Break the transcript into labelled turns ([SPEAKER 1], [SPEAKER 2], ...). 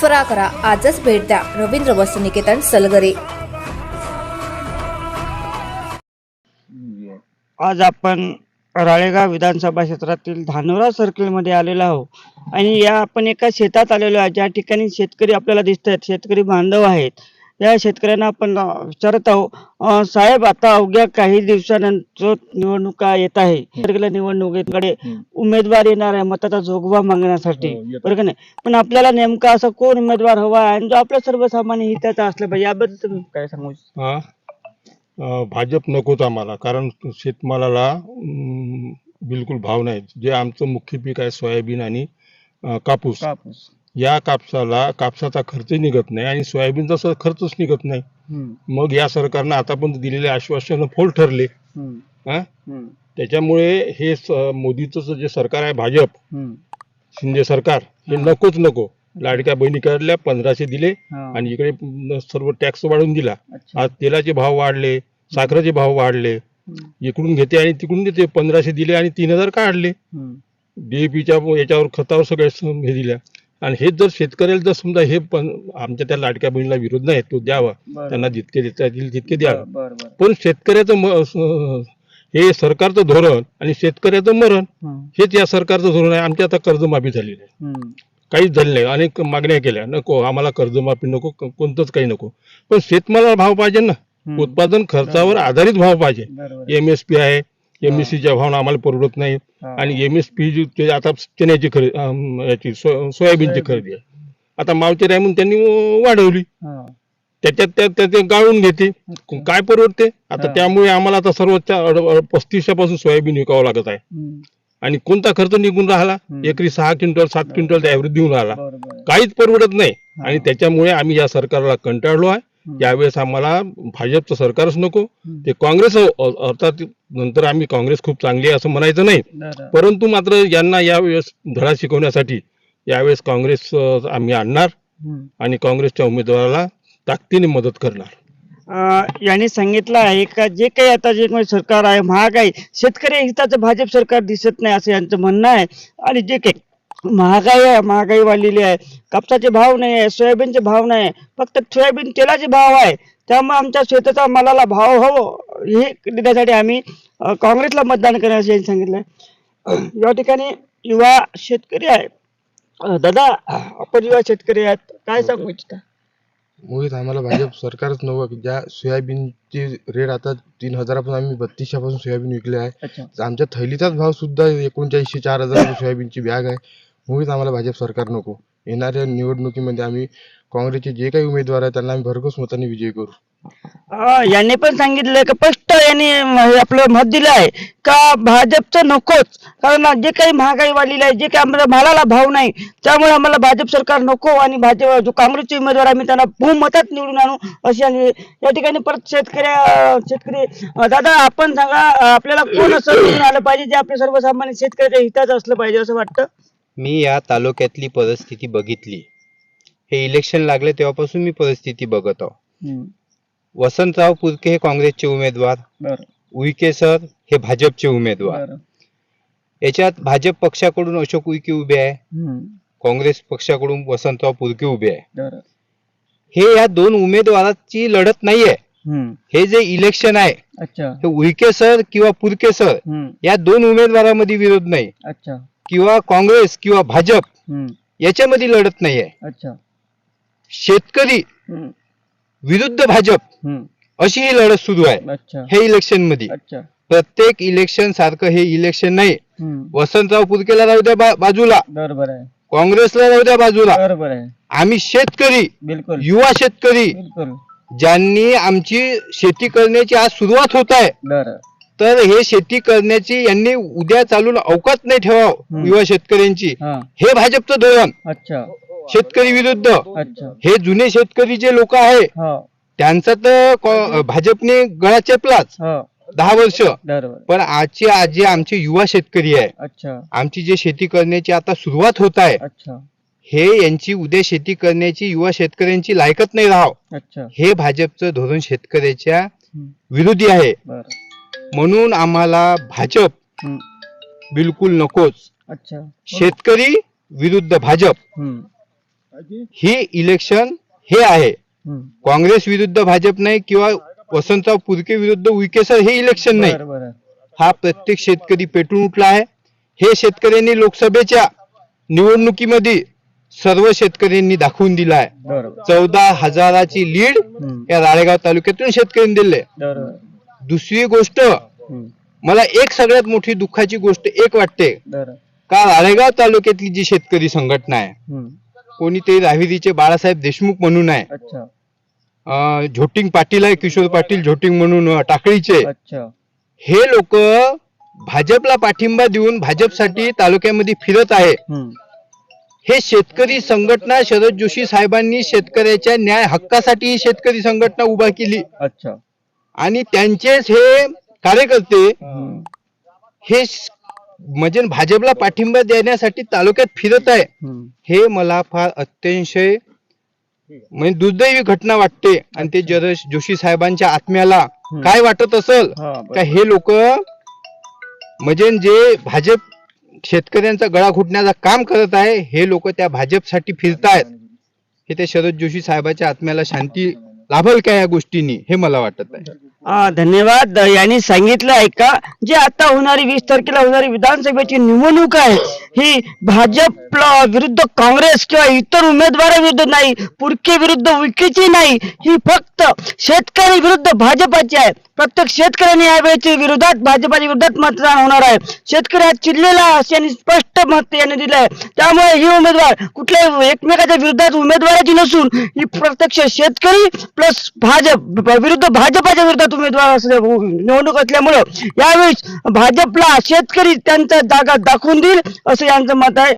[SPEAKER 1] त्वरा करा आजच भेट द्या. रवींद्र वस्तुनिकेतन सलगरे.
[SPEAKER 2] आज आपण राळेगाव विधानसभा क्षेत्रातील धानोरा सर्कलमध्ये आलेलो आहोत. आणि या आपण एका शेतात आलेलो आहे ज्या ठिकाणी शेतकरी आपल्याला दिसत आहेत शेतकरी बांधव आहेत. या शेतकऱ्यांना आपण विचारत आहोत. साहेब आता अवघ्या काही दिवसानंतर निवडणुका येत आहे. निवडणुकीकडे उमेदवार येणार आहे मताचा जोगवा मागण्यासाठी. बरोबर का नाही? पण आपल्याला नेमका असा कोण उमेदवार हवा आहे? आणि जो आपल्या सर्वसामान्य हिताचा असला पाहिजे याबद्दल तुम्ही काय सांगू इच्छिता?
[SPEAKER 3] हा? भाजप नकोच आम्हाला कारण शेतमालाला बिलकुल भाव नाही. जे आमचं मुख्य पीक आहे सोयाबीन आणि कापूस.
[SPEAKER 2] कापूस.
[SPEAKER 3] या कापसाला कापसाचा खर्च निघत नाही आणि सोयाबीनचा खर्चच निघत नाही. मग या सरकारनं आतापर्यंत दिलेले आश्वासन फोल ठरले. हा? त्याच्यामुळे हे मोदीचं जे सरकार आहे भाजप. शिंदे सरकार हे. नकोच नको. लाडक्या बहिणी काढल्या पंधराशे दिले. आणि इकडे सर्व टॅक्स वाढवून दिला. आज तेलाचे भाव वाढले साखरेचे भाव वाढले. इकडून घेते आणि तिकडून देते पंधराशे दिले आणि तीन हजार काढले. डीएपीच्या याच्यावर खतावर सगळे स- हे दिल्या. आणि हेच जर शेतकऱ्याला जर समजा हे पण आमच्या त्या लाडक्या बहिणीला विरोध नाही तो द्यावा. त्यांना जितके देता येतील तितके द्यावे. पण शेतकऱ्याचं हे सरकारचं धोरण आणि शेतकऱ्याचं मरण हेच या सरकारचं धोरण आहे. आमची आता कर्जमाफी झालेली आहे. काहीच झालं नाही. अनेक मागण्या केल्या. नको आम्हाला कर्जमाफी नको कोणतंच काही नको. पण शेतमालाला भाव पाहिजे ना. उत्पादन खर्चावर आधारित भाव पाहिजे. एम एस पी आहे एम एस सीच्या भावना आम्हाला परवडत नाही. आणि एम एस पी आता चण्याची खरेदी याची सोयाबीनची खरेदी. आहे आता मावचे आहे म्हणून त्यांनी वाढवली. त्याच्यात त्या त्या- ते गाळून घेते. काय परवडते? आता. त्यामुळे आम्हाला आता सर्वोच्च अड- अड- पस्तीसच्या विकावं लागत आहे. आणि कोणता खर्च निघून राहिला. एकरी सहा क्विंटल सात क्विंटल ॲव्हरेज देऊन राहिला. काहीच परवडत नाही. आणि त्याच्यामुळे आम्ही या सरकारला कंटाळलो आहे. यावेळेस आम्हाला भाजपचं सरकारच नको. ते काँग्रेस अर्थात नंतर आम्ही काँग्रेस खूप चांगली आहे असं म्हणायचं नाही. परंतु मात्र यांना यावेळेस धडा शिकवण्यासाठी यावेळेस काँग्रेस आम्ही आणणार. आणि काँग्रेसच्या उमेदवाराला ताकदीने मदत करणार
[SPEAKER 2] यांनी सांगितलं आहे का जे काही आता जे काही सरकार आहे महागाई शेतकरी हिताचं भाजप सरकार दिसत नाही असं यांचं म्हणणं आहे आणि जे काही महागाई आहे महागाई वाढलेली आहे. कापसाचे भाव नाही आहे सोयाबीनचे भाव नाही आहे फक्त सोयाबीन तेलाचे भाव आहे. त्यामुळे आमच्या शेताचा मालाला भाव हवं. हे देण्यासाठी आम्ही काँग्रेसला मतदान करण्यास यांनी सांगितलं या ठिकाणी युवा शेतकरी आहे दादा आपण युवा शेतकरी आहेत. काय सांगू इच्छिता?
[SPEAKER 4] मुळीच आम्हाला भाजप सरकारच नवं की ज्या सोयाबीनचे रेट आता तीन हजारापासून आम्ही बत्तीसशे पासून सोयाबीन विकले आहे. आमच्या थैलीचाच भाव सुद्धा एकोणचाळीसशे चार हजार सोयाबीनची बॅग आहे. मुळीच आम्हाला भाजप सरकार नको. येणाऱ्या निवडणुकीमध्ये आम्ही काँग्रेसचे जे काही उमेदवार आहेत त्यांना आम्ही भरघोस मताने विजयी करू.
[SPEAKER 2] अं, यांनी पण सांगितलंय का स्पष्ट यांनी म- आपलं मत दिलं आहे का भाजपचं नकोच. कारण जे काही महागाई वाढलेली आहे जे काही आम्हाला मालाला भाव नाही त्यामुळे आम्हाला भाजप सरकार नको आणि भाजप जो काँग्रेसचे उमेदवार आम्ही त्यांना बहुमतात निवडून आणू अशी आणि या ठिकाणी परत शेतकरी शेतकरी दादा आपण सांगा आपल्याला कोण असं निवडून आलं पाहिजे जे आपल्या सर्वसामान्य शेतकऱ्याच्या हिताचं असलं पाहिजे असं वाटतं?
[SPEAKER 5] मी या तालुक्यातली परिस्थिती बघितली. हे इलेक्शन लागले तेव्हापासून मी परिस्थिती बघत आहो. वसंतराव पुरके हे काँग्रेसचे उमेदवार. उईके सर हे भाजपचे उमेदवार. याच्यात भाजप पक्षाकडून अशोक उईके उभे आहे. काँग्रेस पक्षाकडून वसंतराव पुरके उभे आहे. हे या दोन उमेदवाराची लढत नाहीये. हे जे इलेक्शन आहे
[SPEAKER 2] अच्छा.
[SPEAKER 5] हे उईके सर किंवा पुरके सर या दोन उमेदवारामध्ये विरोध नाही.
[SPEAKER 2] अच्छा.
[SPEAKER 5] किंवा काँग्रेस किंवा भाजप याच्यामध्ये लढत नाहीये.
[SPEAKER 2] अच्छा.
[SPEAKER 5] शेतकरी विरुद्ध भाजप अशी ही लढत सुरू आहे. हे
[SPEAKER 2] इलेक्शनमध्ये
[SPEAKER 5] प्रत्येक इलेक्शन सारखं हे इलेक्शन नाही. वसंतराव पुरकेला राहू द्या बाजूला.
[SPEAKER 2] बरोबर आहे.
[SPEAKER 5] काँग्रेसला राहू द्या बाजूला.
[SPEAKER 2] बरोबर आहे.
[SPEAKER 5] आम्ही शेतकरी
[SPEAKER 2] बिलकुल.
[SPEAKER 5] युवा शेतकरी ज्यांनी आमची शेती करण्याची आज सुरुवात होत आहे. तर हे शेती करण्याची यांनी उद्या चालून अवकात नाही ठेवावं
[SPEAKER 2] हम्म.
[SPEAKER 5] युवा शेतकऱ्यांची.
[SPEAKER 2] हा.
[SPEAKER 5] भाजपचं धोरण.
[SPEAKER 2] अच्छा.
[SPEAKER 5] शेतकरी विरुद्ध.
[SPEAKER 2] अच्छा.
[SPEAKER 5] हे जुने शेतकरी जे लोक आहे
[SPEAKER 2] हो.
[SPEAKER 5] त्यांचा तर भाजपने गळा चेपलाच.
[SPEAKER 2] हो.
[SPEAKER 5] दहा वर्ष. पण आजचे आज जे आमचे युवा शेतकरी आहे. आमची जे शेती करण्याची आता सुरुवात होत आहे हे यांची उद्या शेती करण्याची युवा शेतकऱ्यांची लायकत नाही राहाव.
[SPEAKER 2] अच्छा.
[SPEAKER 5] हे भाजपचं धोरण शेतकऱ्याच्या विरोधी आहे. म्हणून आम्हाला भाजप बिलकुल नकोच.
[SPEAKER 2] अच्छा.
[SPEAKER 5] शेतकरी विरुद्ध भाजप. ही इलेक्शन हे आहे. काँग्रेस विरुद्ध भाजप नाही किंवा वसंतराव पुरके विरुद्ध उईके सर हे इलेक्शन नाही.
[SPEAKER 2] बरं
[SPEAKER 5] हा प्रत्येक शेतकरी पेटून उठला आहे. हे शेतकऱ्यांनी लोकसभेच्या निवडणुकीमध्ये सर्व शेतकऱ्यांनी दाखवून दिला आहे.
[SPEAKER 2] बरोबर
[SPEAKER 5] चौदा हजाराची लीड या राळेगाव तालुक्यातून शेतकऱ्यांनी दिले
[SPEAKER 2] बरोबर
[SPEAKER 5] दुसरी गोष्ट मला एक सगळ्यात मोठी दुःखाची गोष्ट एक वाटते. का राळेगाव तालुक्यातली जी शेतकरी संघटना आहे कोणीतरी राहिरीचे बाळासाहेब देशमुख म्हणून आहे. झोटिंग पाटील आहे किशोर पाटील झोटिंग म्हणून टाकळीचे. हे लोक भाजपला पाठिंबा देऊन भाजपसाठी तालुक्यामध्ये फिरत आहे. हे शेतकरी संघटना शरद जोशी साहेबांनी शेतकऱ्याच्या न्याय हक्कासाठी ही शेतकरी संघटना उभा केली.
[SPEAKER 2] अच्छा.
[SPEAKER 5] आणि त्यांचेच हे कार्यकर्ते हे. म्हणजे भाजपला पाठिंबा देण्यासाठी तालुक्यात फिरत आहे. हे मला फार अत्यंशय म्हणजे दुर्दैवी घटना वाटते. आणि ते जरश जोशी साहेबांच्या आत्म्याला काय वाटत असल. का हे लोक म्हणजे जे भाजप शेतकऱ्यांचा गळा घुटण्याचं काम करत आहे हे लोक त्या भाजपसाठी फिरतायत. हे त्या शरद जोशी साहेबाच्या आत्म्याला शांती लाभल का या गोष्टींनी हे मला वाटत आहे.
[SPEAKER 2] धन्यवाद. यांनी सांगितलं आहे का? जे आता होणारी वीस तारखेला होणारी विधानसभेची निवडणूक आहे ही भाजप विरुद्ध काँग्रेस किंवा इतर उमेदवाराविरुद्ध नाही पुरके विरुद्ध विकेची नाही ही फक्त शेतकरी विरुद्ध भाजपाची आहे. प्रत्येक शेतकऱ्यांनी यावेळेची विरोधात भाजपाच्या विरोधात मतदान होणार आहे. शेतकरी हा चिडलेला असे यांनी स्पष्ट मत यांनी दिलं आहे त्यामुळे ही उमेदवार कुठल्याही एकमेकाच्या विरोधात उमेदवाराची नसून ही प्रत्यक्ष शेतकरी प्लस भाजप विरुद्ध भाजपाच्या विरोधात उमेदवार असल्या निवडणूक असल्यामुळं यावेळी भाजपला शेतकरी त्यांचा जागा दाखवून देईल असं यांचं मत आहे.